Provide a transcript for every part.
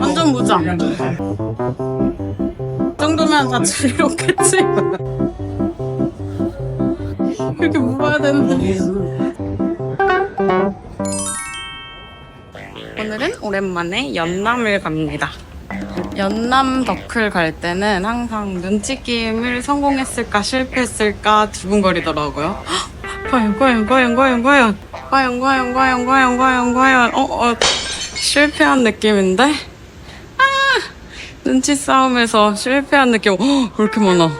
완전 무장. 이 정도면 다 즐겁겠지? 이렇게 물어야 되는데. 오늘은 오랜만에 연남을 갑니다. 연남 덕클 갈 때는 항상 눈치 게임을 성공했을까 실패했을까 두근거리더라고요. 헉, 과연 과연 과연 과연 과연 과연 과연 과연 과연 과연 과연 어, 어 실패한 느낌인데? 아 눈치 싸움에서 실패한 느낌 어, 왜 이렇게 많아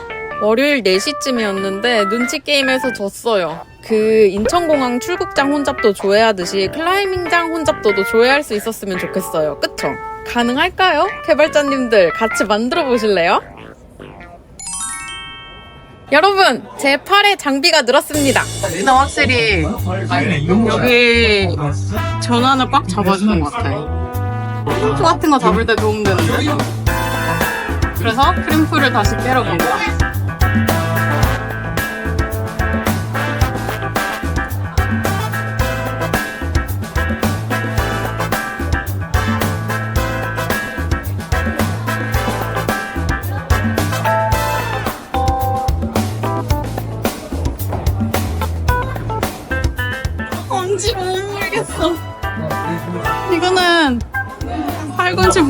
월요일 4시쯤이었는데 눈치 게임에서 졌어요. 그 인천공항 출국장 혼잡도 조회하듯이 클라이밍장 혼잡도도 조회할 수 있었으면 좋겠어요. 그쵸? 가능할까요? 개발자님들 같이 만들어 보실래요? 여러분, 제 팔에 장비가 늘었습니다. 근데 확실히 여기 전환을 꽉 잡아주는 것 같아요. 크림프 같은 거 잡을 때 도움되는데. 그래서 크림프를 다시 깨러 간다. 뭔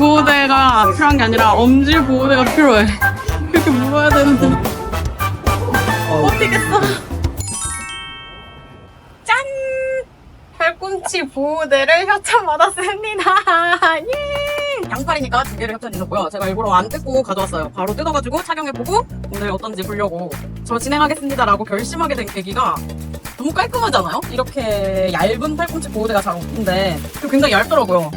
보호대가 필요한 게 아니라 엄지 보호대가 필요해. 이렇게 물어야 되는데. 어떻겠어. 짠! 팔꿈치 보호대를 협찬받았습니다. 예! 양팔이니까 두 개를 협찬해줬고요. 제가 일부러 안 뜯고 가져왔어요. 바로 뜯어가지고 착용해보고 오늘 어떤지 보려고 저 진행하겠습니다라고 결심하게 된 계기가 너무 깔끔하잖아요? 이렇게 얇은 팔꿈치 보호대가 잘 없는데 굉장히 얇더라고요.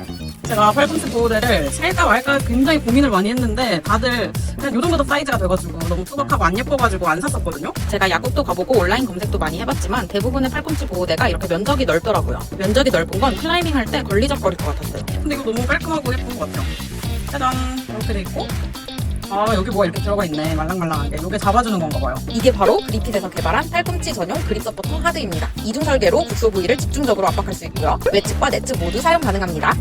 제가 팔꿈치 보호대를 살까 말까 굉장히 고민을 많이 했는데 다들 그냥 요 정도 사이즈가 돼가지고 너무 투박하고 안 예뻐가지고 안 샀었거든요. 제가 약국도 가보고 온라인 검색도 많이 해봤지만 대부분의 팔꿈치 보호대가 이렇게 면적이 넓더라고요. 면적이 넓은 건 클라이밍 할 때 걸리적거릴 것 같았어요. 근데 이거 너무 깔끔하고 예쁜 것 같아요. 짜잔 이렇게 돼 있고 아 여기 뭐가 이렇게 들어가 있네 말랑말랑하게 이게 잡아주는 건가 봐요. 이게 바로 그립핏에서 개발한 팔꿈치 전용 그립 서포터 하드입니다. 이중 설계로 국소 부위를 집중적으로 압박할 수 있고요. 외측과 내측 모두 사용 가능합니다.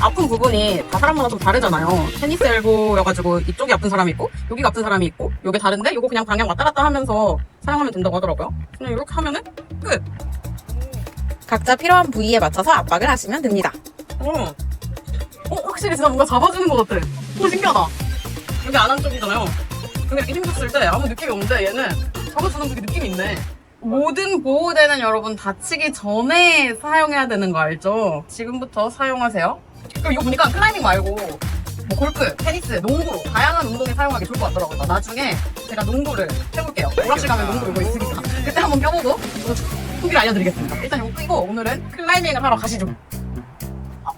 아픈 부분이 다 사람마다 좀 다르잖아요. 테니스 엘보여가지고 이쪽이 아픈 사람이 있고 여기가 아픈 사람이 있고 요게 다른데 요거 그냥 방향 왔다 갔다 하면서 사용하면 된다고 하더라고요. 그냥 이렇게 하면은 끝. 각자 필요한 부위에 맞춰서 압박을 하시면 됩니다. 어. 어 확실히 진짜 뭔가 잡아주는 것 같아. 오 신기하다. 여기 안 한 쪽이잖아요. 근데 이렇게 힘줬을 때 아무 느낌이 없는데 얘는 잡아주는 그 느낌이 있네. 모든 보호대는 여러분 다치기 전에 사용해야 되는 거 알죠? 지금부터 사용하세요. 그리고 이거 보니까 클라이밍 말고 뭐 골프, 테니스, 농구 다양한 운동에 사용하기 좋을 것 같더라고요. 나중에 제가 농구를 해볼게요. 오락실 가면 농구 이거 있으니까 그때 한번 껴보고 후기를 알려드리겠습니다. 일단 이거 끄고 오늘은 클라이밍을 하러 가시죠. 아,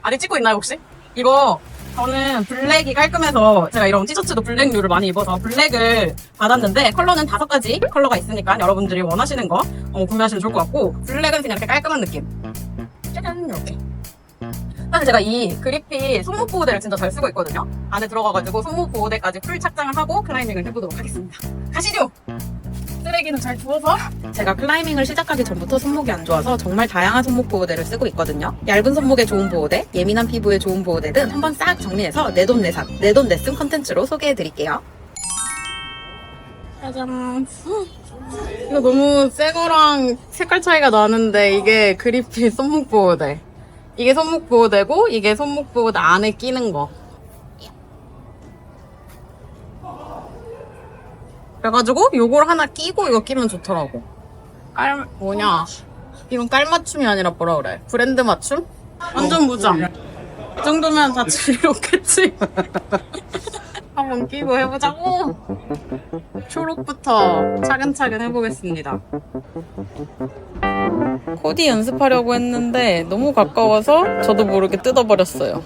아직 찍고 있나요 혹시? 이거 저는 블랙이 깔끔해서 제가 이런 티셔츠도 블랙류를 많이 입어서 블랙을 받았는데 컬러는 다섯 가지 컬러가 있으니까 여러분들이 원하시는 거 어, 구매하시면 좋을 것 같고 블랙은 그냥 이렇게 깔끔한 느낌. 짜잔 이렇게. 사실 제가 이 그리피 손목 보호대를 진짜 잘 쓰고 있거든요. 안에 들어가가지고 손목 보호대까지 풀 착장을 하고 클라이밍을 해보도록 하겠습니다. 가시죠 쓰레기는 잘 주워서 제가 클라이밍을 시작하기 전부터 손목이 안 좋아서 정말 다양한 손목 보호대를 쓰고 있거든요. 얇은 손목에 좋은 보호대, 예민한 피부에 좋은 보호대는 한번 싹 정리해서 내돈내산, 내돈내쓴 컨텐츠로 소개해드릴게요. 짜잔. 이거 너무 새 거랑 색깔 차이가 나는데 이게 그리피 손목 보호대. 이게 손목 보호대고 이게 손목 보호대 안에 끼는 거. 그래가지고 요걸 하나 끼고 이거 끼면 좋더라고. 깔 뭐냐? 이건 깔 맞춤이 아니라 뭐라 그래? 브랜드 맞춤? 완전 무장. 이 정도면 다 즐겁겠지? 한번 끼고 해보자고. 초록부터 차근차근 해보겠습니다. 코디 연습하려고 했는데 너무 가까워서 저도 모르게 뜯어버렸어요.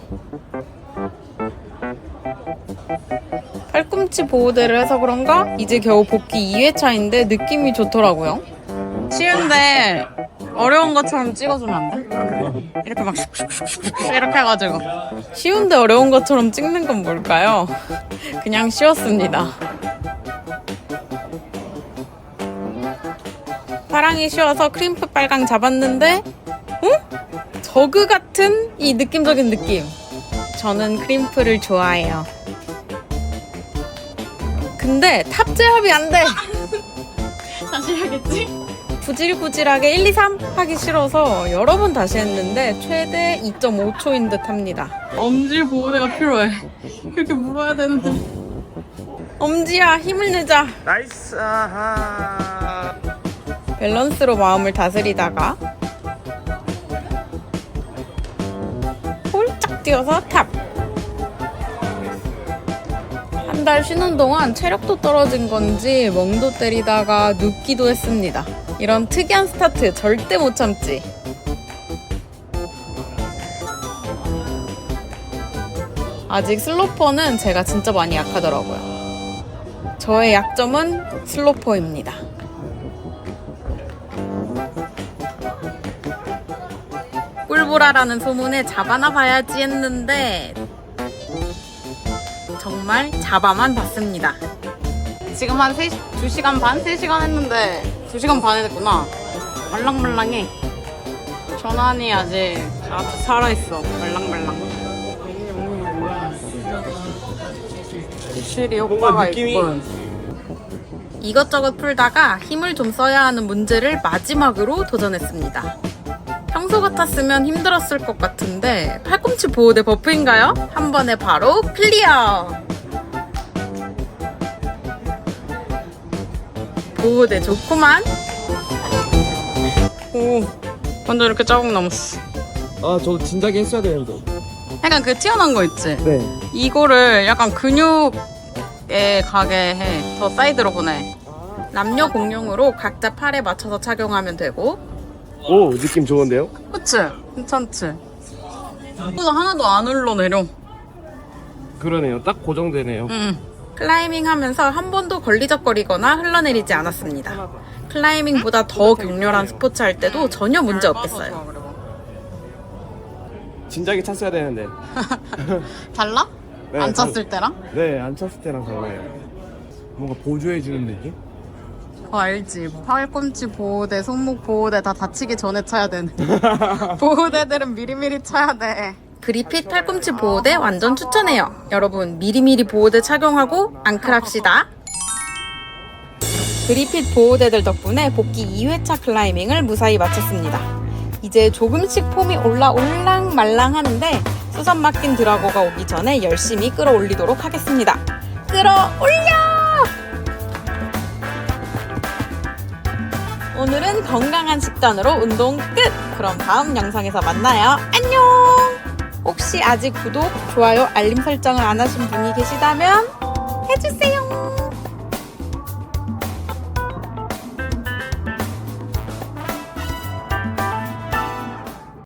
팔꿈치 보호대를 해서 그런가 이제 겨우 복귀 2회차인데 느낌이 좋더라고요. 쉬운데 어려운 것처럼 찍어주면 안 돼? 이렇게 막 이렇게 해가지고 쉬운데 어려운 것처럼 찍는 건 뭘까요? 그냥 쉬웠습니다. 사랑이 쉬워서 크림프 빨강 잡았는데, 응? 저그 같은 이 느낌적인 느낌. 저는 크림프를 좋아해요. 근데 탑 제압이 안 돼. 다시 해야겠지? 구질구질하게 1, 2, 3 하기 싫어서 여러 번 다시 했는데 최대 2.5초인 듯 합니다. 엄지 보호대가 필요해. 이렇게 물어야 되는데. 엄지야 힘을 내자. 나이스 아하 밸런스로 마음을 다스리다가 홀짝 뛰어서 탑. 한 달 쉬는 동안 체력도 떨어진 건지 멍도 때리다가 눕기도 했습니다. 이런 특이한 스타트 절대 못 참지. 아직 슬로퍼는 제가 진짜 많이 약하더라고요. 저의 약점은 슬로퍼입니다. 꿀보라라는 소문에 잡아나 봐야지 했는데 정말 잡아만 봤습니다. 지금 한 3, 2시간 반? 3시간 했는데 2시간 반에 됐구나. 말랑말랑해. 전환이 아직 아직 살아있어. 말랑말랑. 실이 효과가 느낌이- 있군. 이것저것 풀다가 힘을 좀 써야 하는 문제를 마지막으로 도전했습니다. 평소 같았으면 힘들었을 것 같은데 팔꿈치 보호대 버프인가요? 한 번에 바로 클리어! 보호대 좋구만. 오, 완전 이렇게 자국 남았어. 아 저도 진작에 했어야 되는데 약간 그 튀어나온 거 있지? 네 이거를 약간 근육에 가게 해. 더 사이드로 보내. 남녀 공용으로 각자 팔에 맞춰서 착용하면 되고 오 느낌 좋은데요? 그치? 괜찮지? 보다 하나도 안 흘러내려. 그러네요 딱 고정되네요 응. 클라이밍 하면서 한 번도 걸리적거리거나 흘러내리지 않았습니다. 클라이밍보다 더 격렬한 스포츠 할 때도 전혀 문제 없겠어요. 진작에 찼어야 되는데 달라? 네, 안 달- 찼을 때랑? 네안 찼을 때랑 달라요 뭔가 보조해주는 느낌? 그거 알지? 팔꿈치 보호대, 손목 보호대 다 다치기 전에 차야 되는. 보호대들은 미리미리 차야 돼. 브리핏 팔꿈치 보호대 완전 추천해요. 여러분 미리미리 보호대 착용하고 앙클합시다. 브리핏 보호대들 덕분에 복귀 2회차 클라이밍을 무사히 마쳤습니다. 이제 조금씩 폼이 올라올랑 말랑 하는데 수선 맡긴 드라고가 오기 전에 열심히 끌어올리도록 하겠습니다. 끌어올려! 오늘은 건강한 식단으로 운동 끝! 그럼 다음 영상에서 만나요. 안녕! 혹시 아직 구독, 좋아요, 알림 설정을 안 하신 분이 계시다면 해주세요!